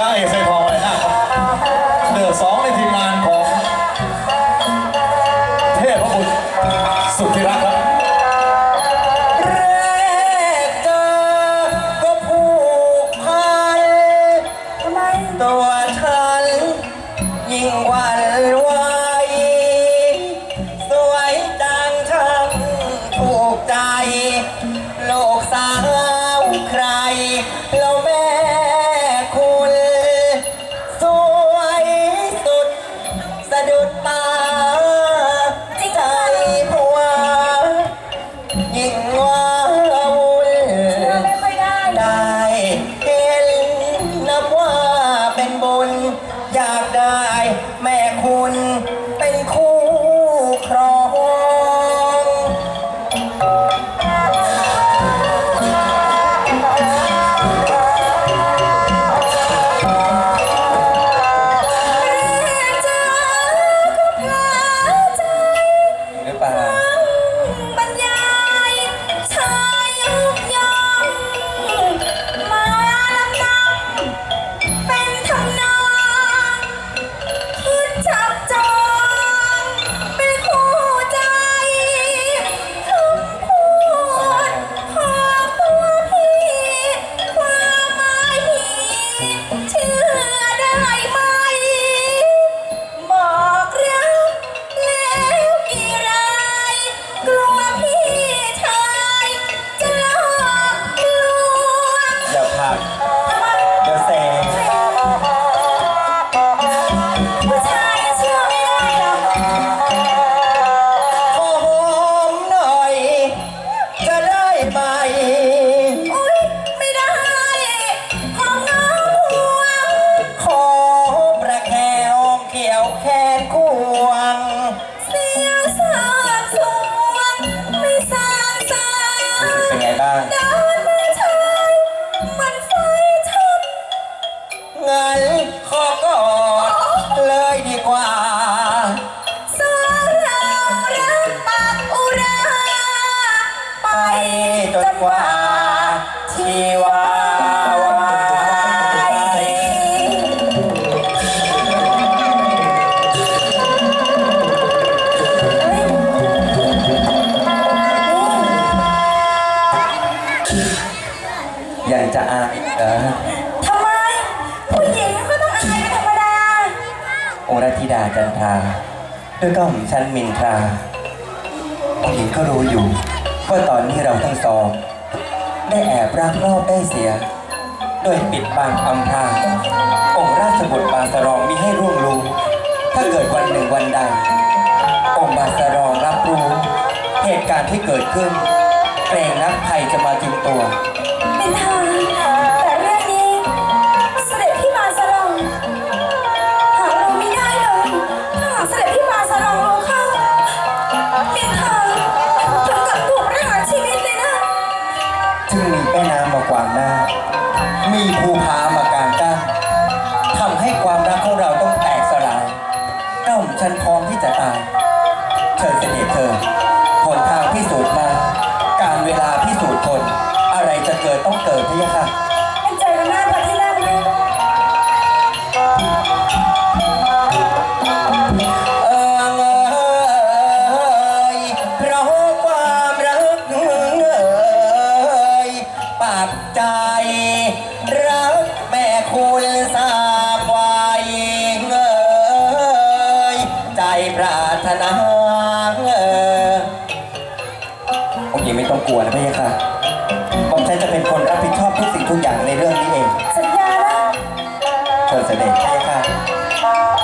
นางเอกใส่ทองอะไรนะครับเดือสองในทีมงานของ เทพบุตรสุดที่รักครับแรกเจอก็ผูกพันตัวฉันยิ่งหวัน เป็นบุญ อยากได้แม่คุณ ชีวาวายยังจะอายเออทำไม ผู้หญิงก็ต้องอายเป็นธรรมดา องค์ราชธิดาจันทราด้วยก็ของฉันมินทราองค์หญิงก็รู้อยู่ว่าตอนนี้เราทั้งสอง ได้แอบรักรอบได้เสีย โดยปิดบังอำพรางองค์ราชบุตรบาสรองมิให้ร่วงรู้ ถ้าเกิดวันหนึ่งวันใด องค์บาสรองรับรู้ เหตุการณ์ที่เกิดขึ้น เกรงนักภัยจะมาจิงตัว มีภูพามาการกั้นทำให้ความรักของเราต้องแตกสลายเก้าฉันพร้อมที่จะตายเชิญเสด็จเธอหนทางพิสูจน์มา การเวลาพิสูจน์คน อะไรจะเกิดต้องเกิดพะยะค่ะ คุณทราบว่ายิงเอ่ยใจปรารถนาเอ่ยผมยัไม่ต้องกลัวนะพี่ค่ะผมฉันจะเป็นคนรับผิดชอบทุกสิ่งทุกอย่างในเรื่องนี้เอง สัญญาแล้วเชิญเสด็จพี่ค่ะ